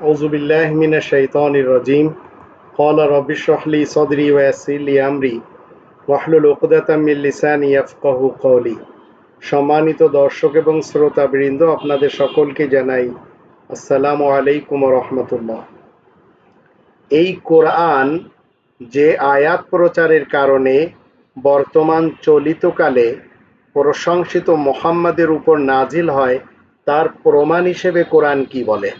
أعوذ بالله من الشيطان الرجيم قال رب اشرح لي صدري ويسر لي أمري واحلل عقدة من লিসানি ইয়াফকাহু কওলি সম্মানিত দর্শক এবং শ্রোতাবৃন্দ আপনাদের সকলকে জানাই আসসালামু আলাইকুম রহমতুল্লাহ এই কোরআন যে আয়াত প্রচারের কারণে বর্তমান চলিতকালে প্রশংসিত মোহাম্মদের উপর নাজিল হয় তার প্রমাণ হিসেবে কোরআন কি বলে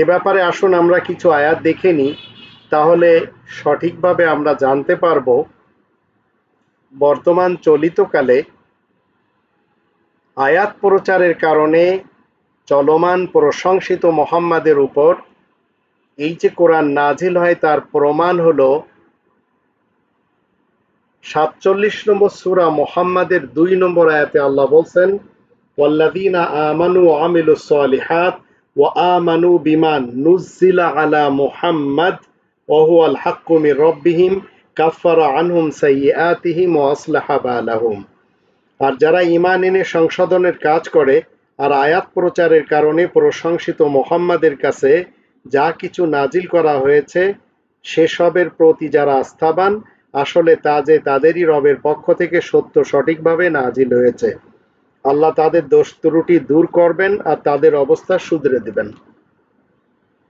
এ ব্যাপারে আসুন, আমরা কিছু আয়াত দেখে নিই। তাহলে সঠিকভাবে আমরা জানতে পারব, বর্তমান চলিতকালে আয়াত প্রচারের কারণে চলমান প্রশংসিত মোহাম্মদের উপর এই যে কোরআন নাজিল হয়, তার প্রমাণ হলো সাতচল্লিশ নম্বর সুরা মোহাম্মদের দুই নম্বর আয়াতে আল্লাহ বলছেন, ওয়াল্লাযীনা আমানু ওয়া আমিলুস সালিহাত ওয়া আমানু বিমা নুজ্জিলা আলা মুহাম্মাদ হুয়াল হাক্কু মির রাব্বিহিম কাফফারা আনহুম সাইয়্যাতিহিম ওয়া আসলাহা আর যারা ঈমান এনে সংশোধনের কাজ করে আর আয়াত প্রচারের কারণে প্রশংসিত মোহাম্মদের কাছে যা কিছু নাজিল করা হয়েছে, সেসবের প্রতি যারা আস্থাবান, আসলে তা যে তাদেরই রবের পক্ষ থেকে সত্য সঠিকভাবে নাজিল হয়েছে। আল্লাহ তাদের দোষ ত্রুটি দূর করবেন আর তাদের অবস্থা শুধরে দিবেন।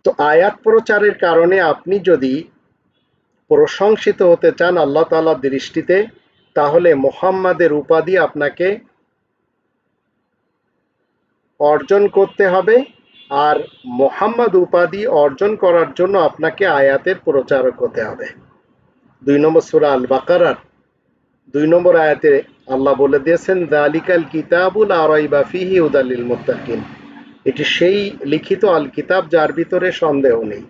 তো আয়াত প্রচারের কারণে আপনি যদি প্রশংসিত হতে চান আল্লাহ তালার দৃষ্টিতে, তাহলে মোহাম্মদের উপাধি আপনাকে অর্জন করতে হবে আর মোহাম্মদ উপাধি অর্জন করার জন্য আপনাকে আয়াতের প্রচারক হতে হবে। দুই নম্বর সুরা আল বাকারার দুই নম্বর আয়াতে আল্লাহ বলে দিয়েছেন, দালিকাল কিতাবুল আরাইবা ফিহি উদালিল মুত্তাকিন। এটি সেই লিখিত আল কিতাব যার ভিতরে সন্দেহ নেই,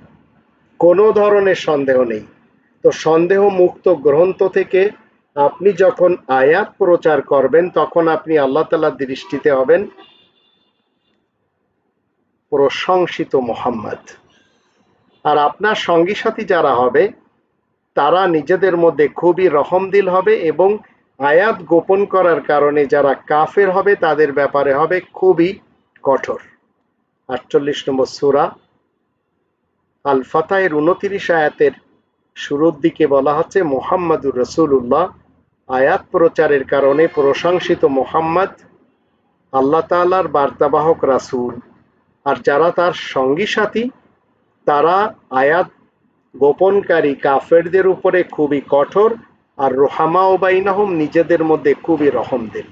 কোনো ধরনের সন্দেহ নেই। তো সন্দেহ মুক্ত গ্রন্থ থেকে আপনি যখন আয়াত প্রচার করবেন, তখন আপনি আল্লাহ তালার দৃষ্টিতে হবেন প্রশংসিত মোহাম্মদ। আর আপনার সঙ্গী সাথী যারা হবে তারা নিজেদের মধ্যে খুবই রহমদিল হবে এবং আয়াত গোপন করার কারণে যারা কাফের হবে তাদের ব্যাপারে হবে খুবই কঠোর। আটচল্লিশ নম্বর সুরা আল ফাতাহের উনতিরিশ আয়াতের শুরুর দিকে বলা হচ্ছে, মোহাম্মদুর রসুল্লাহ আয়াত প্রচারের কারণে প্রশংসিত মোহাম্মদ আল্লাহ তালার বার্তাবাহক রাসুল। আর যারা তার সঙ্গী সাথী, তারা আয়াত গোপনকারী কাফেরদের উপরে খুবই কঠোর আর রোহামা ওবাইনাহম নিজেদের মধ্যে খুবই রহমদিল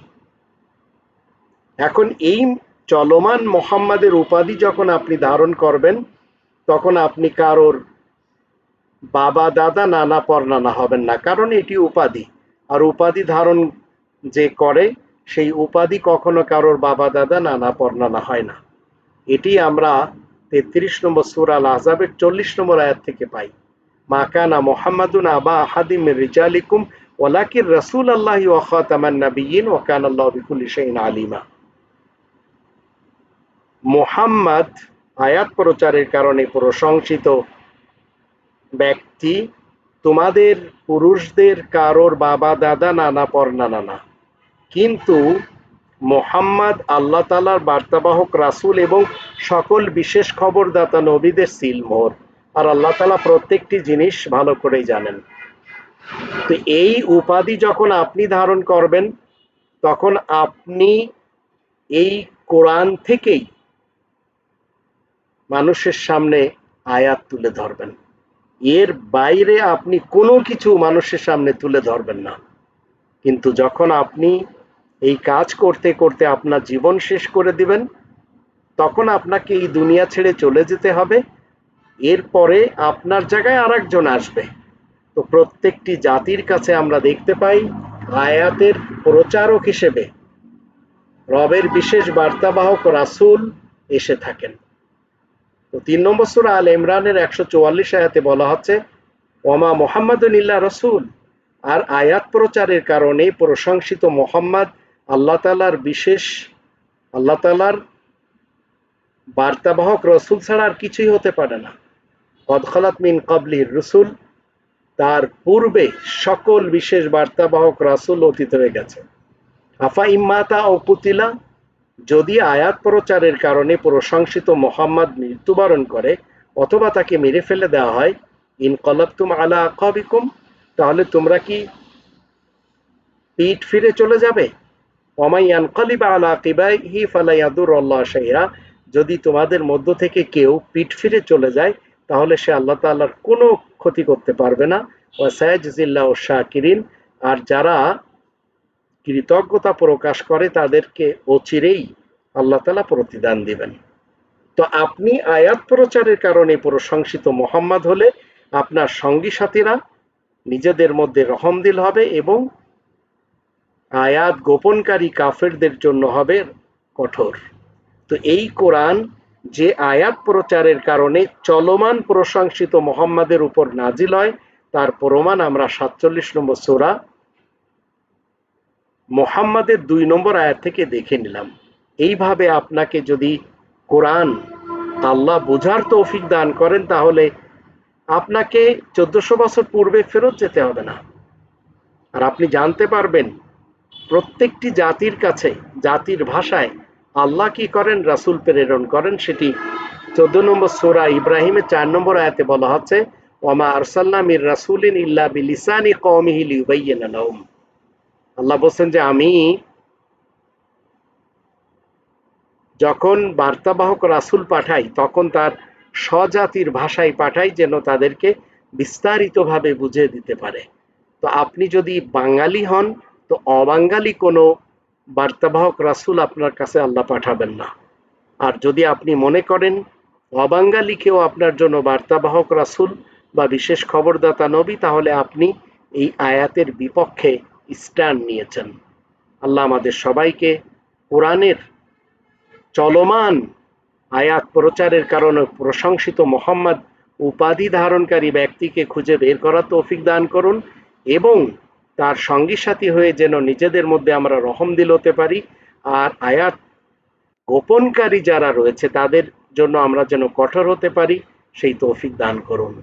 এখন এই চলমান মোহাম্মদের উপাধি যখন আপনি ধারণ করবেন, তখন আপনি কারোর বাবা, দাদা, নানা পরনানা হবেন না, কারণ এটি উপাধি। আর উপাধি ধারণ যে করে, সেই উপাধি কখনো কারোর বাবা, দাদা, নানা পরনানা হয় না। এটি আমরা তেত্রিশ নম্বর সুরাল আজাবের চল্লিশ নম্বর আয়াত থেকে পাই। মাকানা মোহাম্মদুন আবা আহাদিম রিজালিকুম ওলাকির রসুল আল্লাহ ওয়াখাতামান নবীন ওয়াকান আল্লাহ বিকুল শাইন আলিমা। মোহাম্মদ আয়াত প্রচারের কারণে প্রশংসিত ব্যক্তি তোমাদের পুরুষদের, কারোর বাবা, দাদা, নানা, পর নানা কিন্তু মোহাম্মদ আল্লাহ তালার বার্তাবাহক রাসুল এবং সকল বিশেষ খবরদাতা নবীদের সিলমোহর আর আল্লাহ তালা প্রত্যেকটি জিনিস ভালো করেই জানেন। তো এই উপাধি যখন আপনি ধারণ করবেন, তখন আপনি এই কোরআন থেকেই মানুষের সামনে আয়াত তুলে ধরবেন। এর বাইরে আপনি কোনো কিছু মানুষের সামনে তুলে ধরবেন না। কিন্তু যখন আপনি এই কাজ করতে করতে আপনার জীবন শেষ করে দিবেন। তখন আপনাকে এই দুনিয়া ছেড়ে চলে যেতে হবে। এরপরে আপনার জায়গায় আর একজন আসবে। তো প্রত্যেকটি জাতির কাছে আমরা দেখতে পাই, আয়াতের প্রচারক হিসেবে রবের বিশেষ বার্তাবাহক রাসুল এসে থাকেন। তো তিন নম্বর সুরা আল ইমরানের একশো চুয়াল্লিশ আয়াতে বলা হচ্ছে, ওমা মোহাম্মদুল্লাহ রসুল। আর আয়াত প্রচারের কারণে প্রশংসিত মোহাম্মদ আল্লাহ তালার বিশেষ, আল্লাহ তালার বার্তাবাহক রসুল ছাড়া আর কিছুই হতে পারে না। কদখলাত মিন কবলির রসুল, তার পূর্বে সকল বিশেষ বার্তাবাহক রাসুল অতীত হয়ে গেছে। আফা ইম্মাতা ও কুতিলা যদি আয়াত প্রচারের কারণে প্রশংসিত মোহাম্মদ মৃত্যুবরণ করে, অথবা তাকে মেরে ফেলে দেওয়া হয়, ইন কলাবতুম আলা আকাবিকুম তাহলে তোমরা কি পিঠ ফিরে চলে যাবে? যদি তোমাদের মধ্য থেকে কেউ পিঠ ফিরে চলে যায়, তাহলে সে আল্লাহ তাআলার কোনো ক্ষতি করতে পারবে না। ওয়া সায়াজিল্লাহ শাকিরিন, আর যারা কৃতজ্ঞতা প্রকাশ করে, তাদেরকে অচিরেই আল্লাহ তালা প্রতিদান দিবেন। তো আপনি আয়াত প্রচারের কারণে প্রশংসিত মোহাম্মদ হলে আপনার সঙ্গী সাথীরা নিজেদের মধ্যে রহমদিল হবে এবং আয়াত গোপনকারী কাফেরদের জন্য হবে কঠোর। তো এই কোরআন যে আয়াত প্রচারের কারণে চলমান প্রশংসিত মোহাম্মদের উপর নাজিল হয়, তার প্রমাণ আমরা সাতচল্লিশ নম্বর সোরা মোহাম্মদের দুই নম্বর আয়াত থেকে দেখে নিলাম। এইভাবে আপনাকে যদি কোরআন আল্লাহ বোঝার তৌফিক দান করেন, তাহলে আপনাকে চোদ্দশো বছর পূর্বে ফেরত যেতে হবে না। আর আপনি জানতে পারবেন প্রত্যেকটি জাতির কাছে, জাতির ভাষায় আল্লাহ কি করেন, রাসুল প্রেরণ করেন সেটি চোদ্দ নম্বর সোরা ইব্রাহিমের চার নম্বর আয়াতে বলা হচ্ছে, ওমা আরসাল্লাহ মির রাসুলিন ইল্লা বিলিসানি আল্লাহ বলছেন যে, আমি যখন বার্তাবাহক রাসুল পাঠাই, তখন তার স্বজাতির ভাষায় পাঠাই যেন তাদেরকে বিস্তারিতভাবে বুঝিয়ে দিতে পারে। তো আপনি যদি বাঙালি হন তো অবাঙ্গালি কোনো বার্তাবাহক রাসুল আপনার কাছে আল্লাহ পাঠাবেন না। আর যদি আপনি মনে করেন অবাঙ্গালিকেও আপনার জন্য বার্তাবাহক রাসুল বা বিশেষ খবরদাতা নবী, তাহলে আপনি এই আয়াতের বিপক্ষে স্ট্যান্ড নিয়েছেন। আল্লাহ আমাদের সবাইকে কোরআনের চলমান আয়াত প্রচারের কারণে প্রশংসিত মোহাম্মদ উপাধি ধারণকারী ব্যক্তিকে খুঁজে বের করার তৌফিক দান করুন এবং তার সঙ্গী সাথী হয়ে যেন নিজেদের মধ্যে আমরা রহম দিল হতে পারি আর আয়াত গোপনকারী যারা রয়েছে তাদের জন্য আমরা যেন কঠোর হতে পারি, সেই তৌফিক দান করুন।